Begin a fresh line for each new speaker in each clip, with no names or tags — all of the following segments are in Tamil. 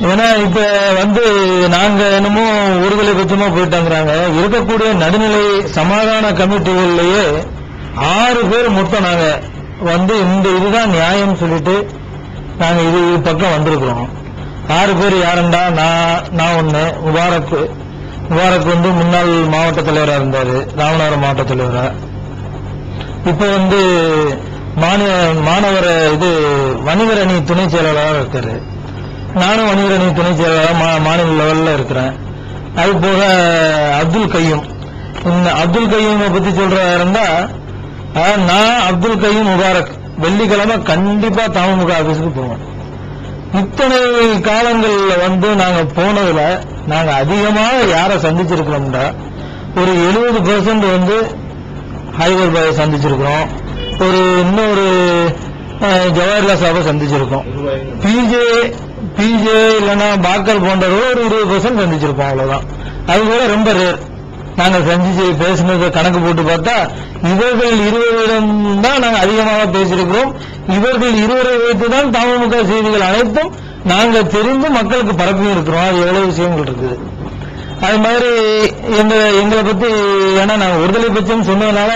ஏன்னா இப்ப வந்து நாங்க என்னமோ ஒருதலை பட்சமா போயிட்டாங்கிறாங்க. இருக்கக்கூடிய நடுநிலை சமாதான கமிட்டிகள்லயே ஆறு பேர் மொத்தம் நாங்க வந்து இந்த இதுதான் நியாயம் சொல்லிட்டு நாங்க இது பக்கம் வந்திருக்கிறோம். ஆறு பேர் யாருண்டா? நான் நான் ஒண்ணு முபாரக். முபாரக் வந்து முன்னாள் மாவட்ட தலைவராக இருந்தாரு. ராமநாதபுரம் மாவட்ட தலைவரா. இப்ப வந்து மாநில மாணவர் இது வணிகர் அணி துணை செயலாளராக இருக்காரு. நானும் வணிகர் அணி துணை செயலாளராக மா- மாநில லெவலில் இருக்கிறேன். அது போக அப்துல் கையும். இந்த அப்துல் கையூமை பற்றி சொல்றதா இருந்தா நான் அப்துல் கையும் முபாரக். வெள்ளிக்கிழமை கண்டிப்பா தமுக ஆபீஸுக்கு போவேன் இத்தனை காலங்களில் வந்து நாங்கள் போனதில் நாங்கள் அதிகமாக யாரை சந்திச்சிருக்கிறோம்னா ஒரு எழுபது பெர்சன்ட் வந்து ஹைவர் பாயை சந்திச்சிருக்கிறோம். ஒரு இன்னொரு ஜவஹர்லால் சாபை சந்திச்சிருக்கோம். பிஜே பிஜே இல்லைன்னா பாக்கர் போன்றவர்கள் ஒரு இருபது பர்சன்ட் சந்திச்சிருப்போம் அவ்வளவுதான். அது கூட ரொம்ப ரேர் நாங்கள் சந்திச்சு பேசினதை கணக்கு போட்டு பார்த்தா இவர்கள் இருவரிடம் தான் நாங்கள் அதிகமாக பேசியிருக்கிறோம். இவர்கள் இருவரை வைத்து தான் தமுக செய்திகள் அனைத்தும் நாங்கள் தெரிந்து மக்களுக்கு பரப்பி இருக்கிறோம். அது எவ்வளவு விஷயங்கள் இருக்குது. அது மாதிரி எங்க எங்களை பத்தி ஏன்னா நாங்கள் ஒருதலை பட்சம் சொன்னதுனால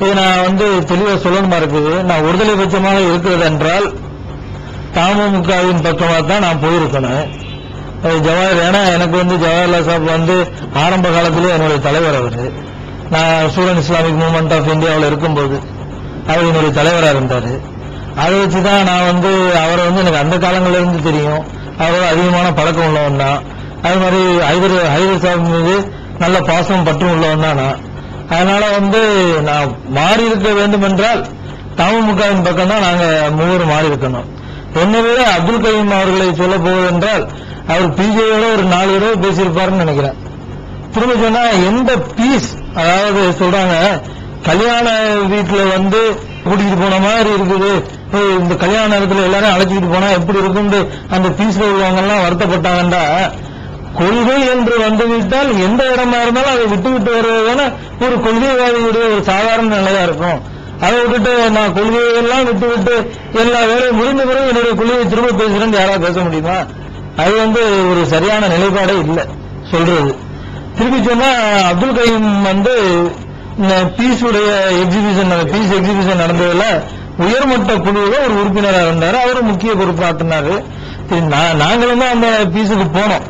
இது நான் வந்து தெளிவாக சொல்லணுமா இருக்குது? நான் ஒருதலை பட்சமாக இருக்கிறது என்றால் தமுகவின் பக்கமாக தான் நான் போயிருக்கணும். ஜவஹர் ஏன்னா எனக்கு வந்து ஜவஹர்லால் சாப் வந்து ஆரம்ப காலத்திலே என்னுடைய தலைவர் அவர். நான் ஸ்டூடெண்ட் இஸ்லாமிக் மூவ்மெண்ட் ஆஃப் இந்தியாவில் இருக்கும்போது அவர் என்னுடைய தலைவராக இருந்தார். அதை வச்சு தான் நான் வந்து அவரை வந்து எனக்கு அந்த காலங்களிலிருந்து தெரியும். அவரோட அதிகமான பழக்கம் உள்ளவன் தான். அது மாதிரி ஹைதர் ஹைதர் சாப் மீது நல்ல பாசம் பற்றும் உள்ளவன் தான் நான். அதனால வந்து நான் மாறி இருக்க வேண்டும் என்றால் தமுகவின் பக்கம் தான் நாங்க மூவரும் மாறி இருக்கணும். என்னவே அப்துல் கலீம் அவர்களை சொல்ல போவதென்றால் அவர் பிஜேயோட ஒரு நாலு தடவை பேசியிருப்பாருன்னு நினைக்கிறேன். திரும்ப சொன்னா எந்த பீஸ் அதாவது சொல்றாங்க கல்யாண வீட்டுல வந்து கூட்டிட்டு போன மாதிரி இருக்குது. இந்த கல்யாண நேரத்தில் எல்லாரும் அழைச்சிட்டு போனா எப்படி இருக்கும்னு அந்த பீஸ்ல உள்ளவங்க எல்லாம் வருத்தப்பட்டாங்கண்டா கொள்கை என்று வந்துவிட்டால் எந்த இடமா இருந்தாலும் அதை விட்டு விட்டு வருவதான ஒரு கொள்கைவாதியுடைய ஒரு சாதாரண நிலையா இருக்கும். அதை விட்டுட்டு நான் கொள்கையெல்லாம் விட்டு விட்டு எல்லா வேலையும் முடிந்த பிறகு என்னுடைய கொள்கையை திரும்ப பேசுறேன்னு யாராவது பேச முடியுமா? அது வந்து ஒரு சரியான நிலைப்பாடே இல்லை சொல்றது. திருப்பி சொன்னா அப்துல் கரீம் வந்து பீஸ் உடைய எக்ஸிபிஷன் பீஸ் எக்ஸிபிஷன் நடந்ததுல உயர்மட்ட குழுவில் ஒரு உறுப்பினராக இருந்தார். அவரும் முக்கிய பொறுப்பாற்றினாரு. நாங்களும் தான் அந்த பீஸுக்கு போனோம்.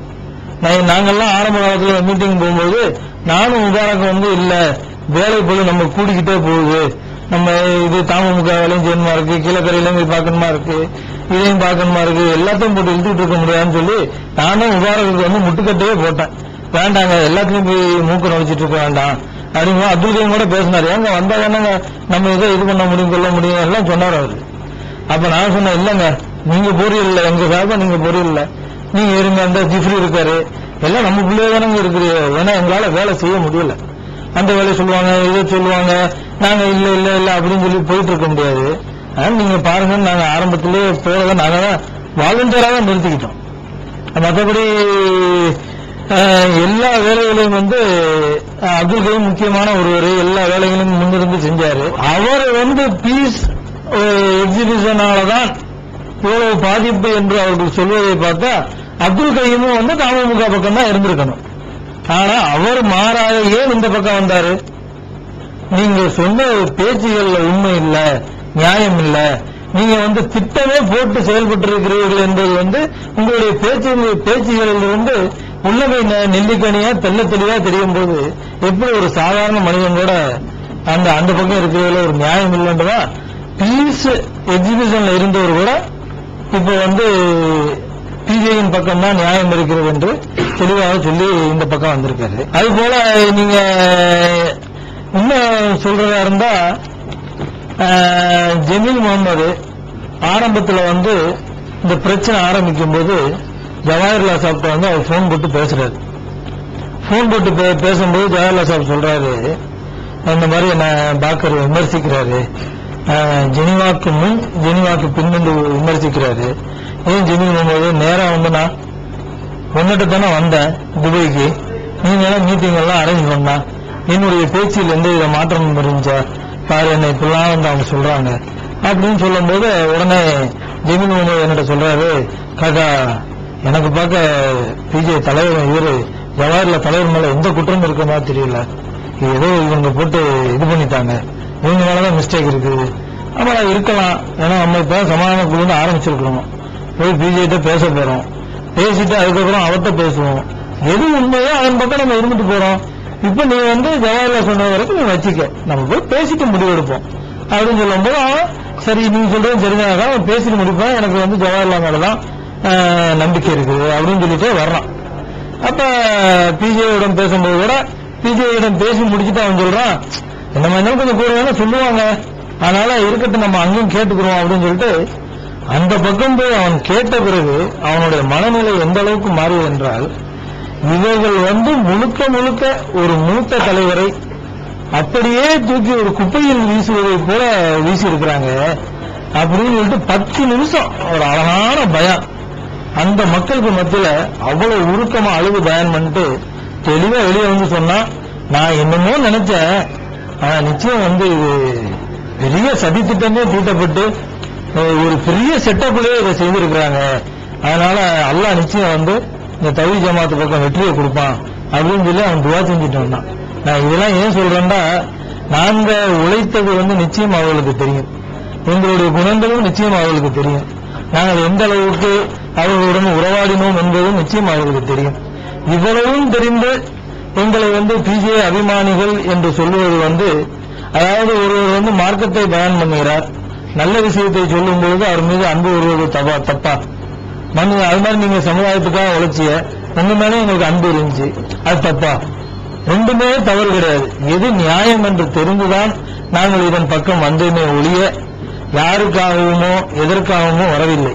நாங்கெல்லாம் ஆரம்ப காலத்தில் மீட்டிங் போகும்போது நானும் முபாரக் வந்து இல்லை வேலை போய் நம்ம கூடிக்கிட்டே போகுது. நம்ம இது தாமமுக வேலையும் செய்யணுமா இருக்கு கீழக்கரையிலும் போய் பார்க்கணுமா இருக்கு இதையும் பார்க்கணுமா இருக்கு எல்லாத்தையும் போட்டு இழுத்துட்டு இருக்க முடியாதுன்னு சொல்லி நானும் முபாரக்கு வந்து முட்டுக்கட்டையே போட்டேன். வேண்டாங்க எல்லாத்தையும் போய் மூக்கு நடிச்சிட்டு இருக்க வேண்டாம். அப்படிங்க அப்துல் கூட பேசினாரு. ஏங்க வந்தா தானங்க நம்ம இதை இது பண்ண முடியும் கொள்ள முடியும்? எல்லாம் சொன்னார் அவரு. அப்ப நான் சொன்னேன் இல்லங்க நீங்க பொரியல்ல எங்க சார்பா நீங்க பொரியல்ல நீங்க இருங்க அந்த ஜிஃப்ரி இருக்காரு. எல்லாம் நம்ம பிள்ளைய தானங்க இருக்குது. ஏன்னா எங்களால வேலை செய்ய முடியல. அந்த வேலையை சொல்லுவாங்க இதை சொல்லுவாங்க. நாங்க இல்ல இல்ல இல்ல அப்படின்னு சொல்லி போயிட்டு இருக்க முடியாது. அதனால நீங்க பாருங்க நாங்க ஆரம்பத்திலேயே போறத நாங்க தான் வாலண்டியராக நிறுத்திக்கிட்டோம். மற்றபடி எல்லா வேலைகளையும் வந்து அப்துல் கலாம் முக்கியமான ஒருவர். எல்லா வேலைகளையும் முன்னிருந்து செஞ்சாரு. அவர் வந்து பீஸ் எக்ஸிபிஷனால தான் இவ்வளவு பாதிப்பு என்று அவர்கள் சொல்வதை பார்த்தா அப்துல் கையமும் வந்து தமுக பக்கம் தான் இருந்திருக்கணும். ஆனா அவர் மாறாக ஏன் இந்த பக்கம் வந்தாரு? நீங்க சொன்ன பேச்சுகள்ல உண்மை இல்ல நியாயம் இல்ல. நீங்க வந்து திட்டமே போட்டு செயல்பட்டு இருக்கிறீர்கள் என்பது வந்து உங்களுடைய பேச்சு பேச்சுகளில் இருந்து உள்ளவை நெல்லிக்கணியா தெல்ல தெளிவா தெரியும் போது எப்படி ஒரு சாதாரண மனிதன் கூட அந்த அந்த பக்கம் இருக்கிறதுல ஒரு நியாயம் இல்லைன்றதா? பீஸ் எக்ஸிபிஷன்ல இருந்தவர் கூட இப்போ வந்து பிஜேயின் பக்கம் தான் நியாயம் இருக்கிறது என்று தெளிவாக சொல்லி இந்த பக்கம் வந்திருக்காரு. அது போல நீங்க இன்னும் சொல்றதா இருந்தா ஜமீல் முகமது ஆரம்பத்தில் வந்து இந்த பிரச்சனை ஆரம்பிக்கும் போது ஜவஹர்லால் சாப்பிட்ட வந்து அவர் போன் போட்டு பேசுறாரு. போன் போட்டு பே- பேசும்போது ஜவஹர்லால் சாப் சொல்றாரு. இந்த மாதிரி என்ன பாக்கர் விமர்சிக்கிறாரு. ஜெனிவாக்கு முன் ஜெனிவாக்கு பின் என்று விமர்சிக்கிறாரு. ஏன் ஜெனி போது நேரா வந்து நான் உன்னிட்ட தானே வந்தேன் துபாய்க்கு. நீ எல்லாம் மீட்டிங் எல்லாம் அரேஞ்ச் பண்ணா. என்னுடைய பேச்சில் எந்த வித மாற்றம் இருந்துச்சா? பாரு என்ன இப்படிலாம் வந்து அவங்க சொல்றாங்க. அப்படின்னு சொல்லும்போது உடனே ஜெமின் முகமது என்னிட்ட சொல்றாரு காக்கா எனக்கு பார்க்க பிஜே தலைவர் இவரு ஜவஹர்ல தலைவர் மேல எந்த குற்றம் இருக்க மாதிரி தெரியல. ஏதோ இவங்க போட்டு இது பண்ணிட்டாங்க. இவங்க மேலதான் மிஸ்டேக் இருக்குது அப்புறம் இருக்கலாம். ஏன்னா நம்ம இப்போ சமாதான குழு ஆரம்பிச்சிருக்கிறோம். போய் பிஜேட்ட பேச போறோம். பேசிட்டு அதுக்கப்புறம் அவர்கிட்ட பேசுவோம். எது உண்மையோ அதன் பக்கம் நம்ம இருந்துட்டு போறோம். இப்ப நீ வந்து ஜவஹர்லால் சொன்ன வரைக்கும் நீ வச்சுக்க. நம்ம போய் பேசிட்டு முடிவெடுப்போம் அப்படின்னு சொல்லும்போது சரி நீ சொல்றது சரிதான். அவன் பேசிட்டு முடிப்பேன். எனக்கு வந்து ஜவஹர்லால் மேலதான் நம்பிக்கை இருக்குது அப்படின்னு சொல்லிட்டு வர்றான். அப்ப பிஜேபியிடம் பேசும்போது கூட பிஜேயிடம் பேசி முடிச்சுட்டு அவன் சொல்றான் இந்த மாதிரி கொஞ்சம் கூட சொல்லுவாங்க? அதனால இருக்கட்டும் நம்ம அங்கேயும் கேட்டுக்கிறோம் அப்படின்னு சொல்லிட்டு அந்த பக்கம் போய் அவன் கேட்ட பிறகு அவனுடைய மனநிலை எந்த அளவுக்கு மாறியது என்றால் இவர்கள் வந்து முழுக்க முழுக்க ஒரு மூத்த தலைவரை அப்படியே தூக்கி ஒரு குப்பையில் வீசுவதை போல வீசி இருக்கிறாங்க அப்படின்னு சொல்லிட்டு பத்து நிமிஷம் ஒரு அழகான பயம். அந்த மக்களுக்கு மத்தியில அவ்வளவு உருக்கமா அழுது பயன் பண்ணிட்டு தெளிவா வெளியே வந்து சொன்னா நான் என்னமோ நினைச்சேன் ஆனா நிச்சயம் வந்து இது பெரிய சதித்திட்டமே தீட்டப்பட்டு ஒரு பெரிய செட்டப்லயே இதை செய்திருக்கிறாங்க. அதனால அல்லா நிச்சயம் வந்து இந்த தவி ஜமாத்து பக்கம் வெற்றியை கொடுப்பான் அப்படின்னு சொல்லி அவன் துவா செஞ்சுட்டு வந்தான். நான் இதெல்லாம் ஏன் சொல்றேன்னா நாங்க உழைத்தது வந்து நிச்சயம் அவர்களுக்கு தெரியும். எங்களுடைய குணங்களும் நிச்சயம் அவர்களுக்கு தெரியும். நாங்கள் எந்த அளவுக்கு அவர்களுடன் உறவாடினோம் என்பதும் நிச்சயம் அவர்களுக்கு தெரியும். இவ்வளவும் தெரிந்து எங்களை வந்து பிஜே அபிமானிகள் என்று சொல்லுவது வந்து அதாவது ஒருவர் வந்து மார்க்கத்தை பயன் பண்ணுகிறார். நல்ல விஷயத்தை சொல்லும் பொழுது அவர் மீது அன்பு வருவது தப்பா தப்பா? மண்ணு அது மாதிரி நீங்க சமுதாயத்துக்காக உழைச்சிய உங்க மேலே எங்களுக்கு அன்பு இருந்துச்சு. அது தப்பா? ரெண்டுமே தவறு கிடையாது. எது நியாயம் என்று தெரிந்துதான் நாங்கள் இதன் பக்கம் வந்தோமே ஒழிய யாருக்காகவுமோ எதற்காகவுமோ வரவில்லை.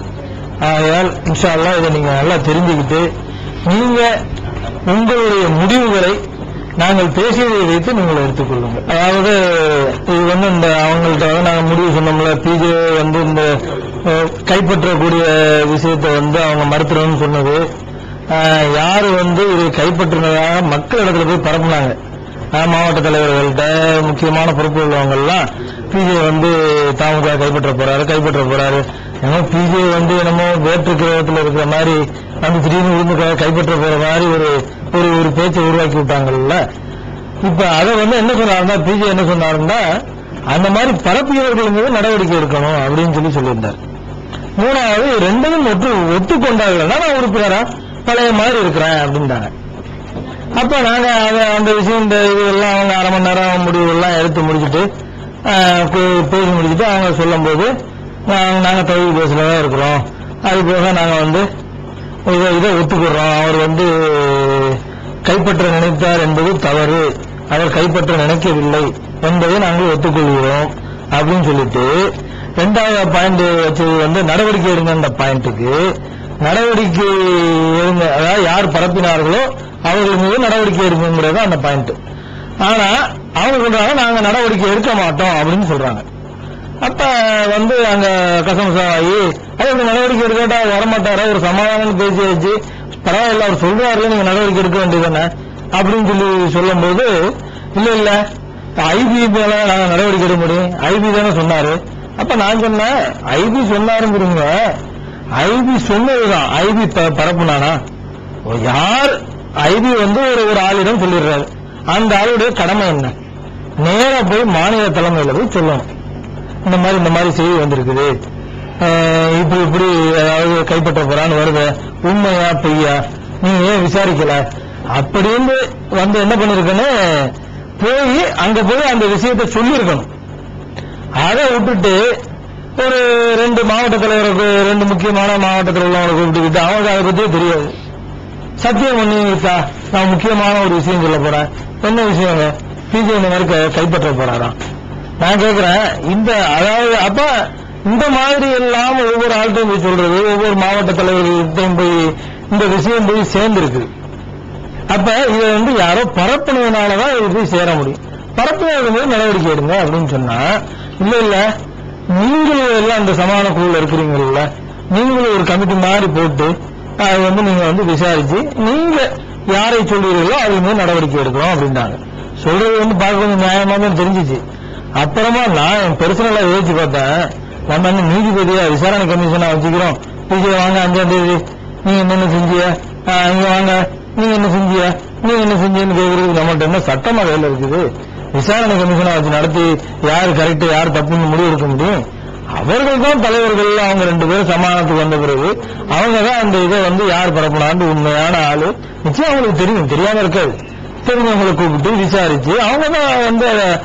ஆகையால் இன்ஷா அல்லா இதை நீங்க நல்லா தெரிஞ்சுக்கிட்டு நீங்க உங்களுடைய முடிவுகளை நாங்கள் பேசியதை வைத்து நீங்கள் எடுத்துக்கொள்ளுங்கள் அதாவது இது வந்து இந்த அவங்கள்ட்ட வந்து நாங்கள் முடிவு சொன்னோம்ல பிஜே வந்து இந்த கைப்பற்றக்கூடிய விஷயத்தை வந்து அவங்க மறுத்துறோம்னு சொன்னது. அஹ், யாரு வந்து இது கைப்பற்றினதாக மக்கள் இடத்துல போய் பரப்புனாங்க. மாவட்ட தலைவர்கள்ட்ட முக்கியமான பொறுப்பு உள்ளவங்கள்லாம் பிஜே வந்து தாமதா கைப்பற்ற போறாரு கைப்பற்ற போறாரு. ஏன்னா பிஜே வந்து என்னமோ வேற்று கிரகத்தில் இருக்கிற மாதிரி வந்து திடீர்னு விழுந்து கைப்பற்ற போற மாதிரி ஒரு ஒரு ஒரு பேச்சை உருவாக்கி விட்டாங்கல்ல. இப்ப அதை வந்து என்ன சொன்னாருன்னா பிஜே என்ன சொன்னாருன்னா அந்த மாதிரி பரப்புகிறவர்கள் மீது நடவடிக்கை எடுக்கணும் அப்படின்னு சொல்லி சொல்லியிருந்தார். மூணாவது ரெண்டையும் ஒற்று ஒத்துக்கொண்டார்கள்னா நான் உறுப்பினரா? பழைய மாதிரி இருக்கிறேன் அப்படின்றாங்க. அப்ப நாங்க அந்த விஷயம் இந்த இதெல்லாம் அவங்க அரை மணி நேரம் முடிவுகள்லாம் எடுத்து முடிச்சுட்டு ஆஹ், பேசி முடிச்சுட்டு அவங்க சொல்லும்போது போது நாங்கள் தொழில் பேசுறதா இருக்கிறோம். அது போக நாங்கள் வந்து இதை இதை ஒத்துக்கிறோம். அவர் வந்து கைப்பற்ற நினைத்தார் என்பது தவறு. அவர் கைப்பற்ற நினைக்கவில்லை என்பதை நாங்கள் ஒத்துக்கொள்கிறோம் அப்படின்னு சொல்லிட்டு ரெண்டாவது பாயிண்ட் வச்சது வந்து நடவடிக்கை எடுங்க அந்த பாயிண்ட்டுக்கு நடவடிக்கை எடுங்க. அதாவது யார் பரப்பினார்களோ அவர்கள் மீது நடவடிக்கை எடுங்கிறது அந்த பாயிண்ட் ஆனா அவங்க சொல்றாங்க நாங்க நடவடிக்கை எடுக்க மாட்டோம் அப்படின்னு சொல்றாங்க. அப்ப வந்து அங்க கசமசாகி அதுக்கு நடவடிக்கை எடுக்கட்டா வரமாட்டாரா? ஒரு சமாதானம் பேசி வச்சு பரவாயில்ல அவர் சொல்றாரு நீங்க நடவடிக்கை எடுக்க வேண்டியதுதானே? அப்படின்னு சொல்லி சொல்லும்போது இல்ல இல்ல ஐபி மேல நாங்க நடவடிக்கை எடுக்க முடியும். ஐபி தானே சொன்னாரு. அப்ப நான் சொன்னேன் ஐபி சொன்னாருங்கிறீங்க. ஐபி சொன்னதுதான். ஐபி பரப்புனானா? யார் ஐபி வந்து ஒரு ஒரு ஆளிடம் சொல்லிடுறாரு. அந்த ஆளுடைய கடமை என்ன? நேரா போய் மாநில தலைமையில போய் சொல்லணும். இந்த மாதிரி இந்த மாதிரி செய்தி வந்திருக்குது. இப்படி இப்படி அதாவது கைப்பற்ற போறான்னு வருது. உண்மையா பொய்யா? நீங்க ஏன் விசாரிக்கல? அப்படின்னு வந்து என்ன பண்ணிருக்கேன்னு போய் அங்க போய் அந்த விஷயத்த சொல்லியிருக்கணும் அதை விட்டுட்டு ஒரு ரெண்டு மாவட்ட தலைவருக்கு ரெண்டு முக்கியமான மாவட்டத்தில் உள்ளவங்களை கூப்பிட்டுக்கிட்டு அவங்களுக்கு அதை பத்தியே தெரியாது. சத்தியம் பண்ணி நான் முக்கியமான ஒரு விஷயம் சொல்ல போறேன். என்ன விஷயங்க? பிஜே இந்த மாதிரி கைப்பற்ற போறாராம் நான் கேக்குறேன் இந்த அதாவது அப்ப இந்த மாதிரி எல்லாம் ஒவ்வொரு ஆள்கிட்டையும் போய் சொல்றது ஒவ்வொரு மாவட்ட தலைவர்கள்ட்டையும் போய் இந்த விஷயம் போய் சேர்ந்துருக்கு. அப்ப இதை வந்து யாரோ பரப்புனதுனாலதான் இது போய் சேர முடியும். பரப்புனது போது நடவடிக்கை எடுங்க அப்படின்னு சொன்னா இல்ல இல்ல நீங்களும் எல்லாம் அந்த சமான குழுல இருக்கிறீங்கல்ல நீங்களும் ஒரு கமிட்டி மாதிரி போட்டு அது வந்து நீங்க வந்து விசாரிச்சு நீங்க யாரை சொல்றீர்களோ அது மீது நடவடிக்கை எடுக்கிறோம் அப்படின்றாங்க சொல்றது வந்து பார்க்க கொஞ்சம் நியாயமா தான் தெரிஞ்சிச்சு. அப்புறமா நான் பெர்சனலா யோசிச்சு பார்த்தேன். நம்ம என்ன நீதிபதியா விசாரணை கமிஷனா வச்சுக்கிறோம். பிஜே வாங்க அஞ்சாம் தேதி. நீ என்ன செஞ்சிய? இங்க வாங்க. நீ என்ன செஞ்சிய? நீ என்ன செஞ்சியன்னு கேக்குறது நம்மள்ட்ட என்ன சட்டமா கையில இருக்குது? விசாரணை கமிஷனை வச்சு நடத்தி யார் கரெக்ட் யார் தப்புன்னு முடிவு எடுக்க முடியும்? அவர்கள் தான் தலைவர்கள் அவங்க ரெண்டு பேரும் சமாதானத்துக்கு வந்த பிறகு அவங்க தான் அந்த இதை வந்து யார் பரப்புனான்னு உண்மையான ஆளு. நிச்சயம் அவங்களுக்கு தெரியும் தெரியாம இருக்காது. தெரிஞ்சவங்களை கூப்பிட்டு விசாரிச்சு அவங்க தான் வந்து அதை,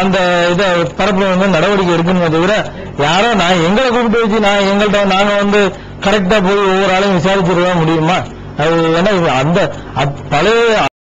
அந்த இதை தரப்புல வந்து நடவடிக்கை எடுக்கணுமே தவிர யாரோ நான் எங்களை கூப்பிட்டு வச்சு நான் எங்கள்கிட்ட நாங்க வந்து கரெக்டா போய் ஒவ்வொரு ஆளையும் விசாரிச்சிருக்க முடியுமா? அது ஏன்னா அந்த அப்- பழைய